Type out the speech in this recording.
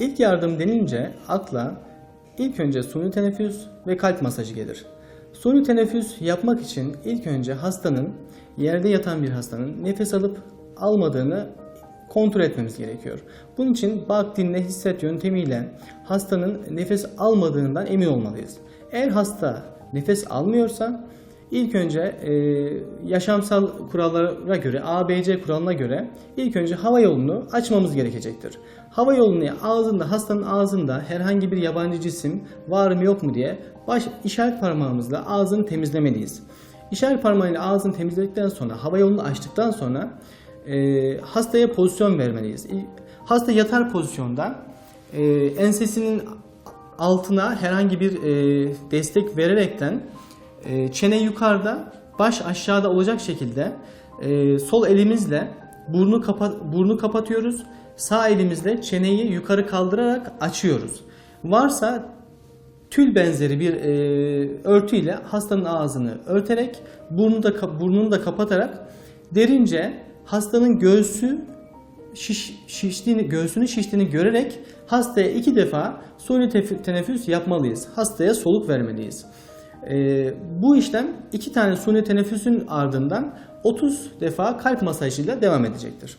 İlk yardım denince akla ilk önce suni teneffüs ve kalp masajı gelir. Suni teneffüs yapmak için ilk önce hastanın, yerde yatan bir hastanın nefes alıp almadığını kontrol etmemiz gerekiyor. Bunun için bak dinle hisset yöntemiyle hastanın nefes almadığından emin olmalıyız. Eğer hasta nefes almıyorsa ilk önce e, yaşamsal kurallara göre ABC kuralına göre ilk önce hava yolunu açmamız gerekecektir. Hava yolunu ağzında hastanın ağzında herhangi bir yabancı cisim var mı yok mu diye baş işaret parmağımızla ağzını temizlemeliyiz. İşaret parmağıyla ağzını temizledikten sonra hava yolunu açtıktan sonra e, hastaya pozisyon vermeliyiz. Hasta yatar pozisyonda e, ensesinin altına herhangi bir e, destek vererekten e, çene yukarıda, baş aşağıda olacak şekilde e, sol elimizle burnu kapa burnu kapatıyoruz. Sağ elimizle çeneyi yukarı kaldırarak açıyoruz. Varsa tül benzeri bir e, örtüyle hastanın ağzını örterek burnunu da burnunu da kapatarak derince hastanın göğsü şiş, şiştiğini, göğsünün şiştiğini görerek hastaya iki defa suni teneffüs yapmalıyız. Hastaya soluk vermeliyiz. Ee, bu işlem iki tane suni teneffüsün ardından 30 defa kalp masajıyla devam edecektir.